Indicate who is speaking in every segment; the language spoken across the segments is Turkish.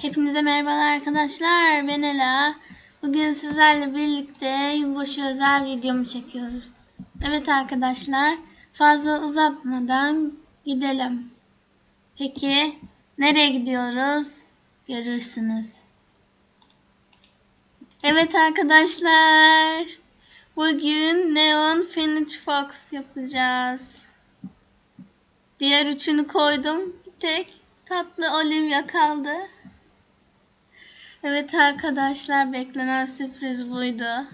Speaker 1: Hepinize merhabalar arkadaşlar. Ben Ela. Bugün sizlerle birlikte yılbaşı özel videomu çekiyoruz. Evet arkadaşlar, fazla uzatmadan gidelim. Peki nereye gidiyoruz? Görürsünüz. Evet arkadaşlar. Bugün Neon Phoenix Fox yapacağız. Diğer üçünü koydum. Bir tek tatlı Olivia kaldı. Evet arkadaşlar beklenen sürpriz buydu.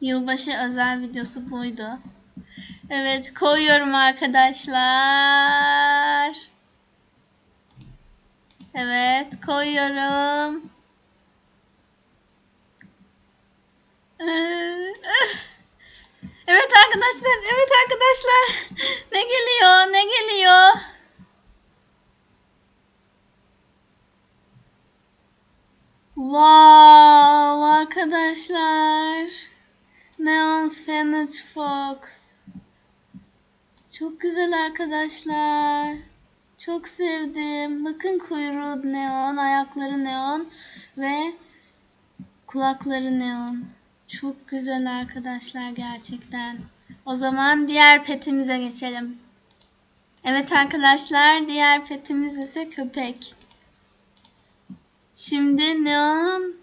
Speaker 1: Yılbaşı özel videosu buydu. Evet koyuyorum arkadaşlar. Evet koyuyorum. Evet arkadaşlar, evet arkadaşlar. Ne geliyor? Ne geliyor? Wow arkadaşlar. Neon Phoenix Fox. Çok güzel arkadaşlar. Çok sevdim. Bakın kuyruğu neon, ayakları neon ve kulakları neon. Çok güzel arkadaşlar gerçekten. O zaman diğer petimize geçelim. Evet arkadaşlar diğer petimiz ise köpek. Şimdi neon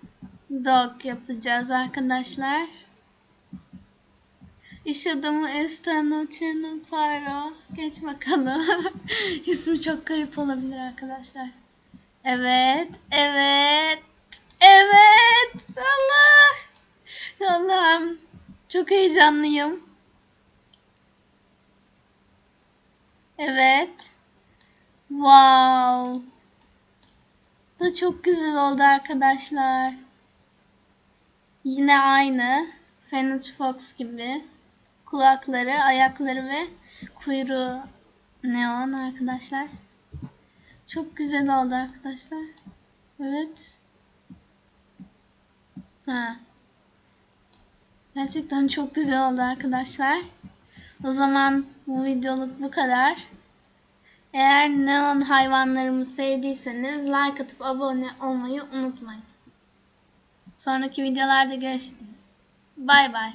Speaker 1: dog yapacağız arkadaşlar. İş adamı Estano Paro. Geç bakalım. İsmi çok garip olabilir arkadaşlar. Evet, evet, evet. Allah. Allah'ım. Çok heyecanlıyım. Evet. Wow. Çok güzel oldu arkadaşlar. Yine aynı. Phoenix Fox gibi. Kulakları, ayakları ve kuyruğu neon arkadaşlar. Çok güzel oldu arkadaşlar. Evet. Ha. Gerçekten çok güzel oldu arkadaşlar. O zaman bu videoluk bu kadar. Eğer neon hayvanlarımı sevdiyseniz like atıp abone olmayı unutmayın. Sonraki videolarda görüşürüz. Bay bay.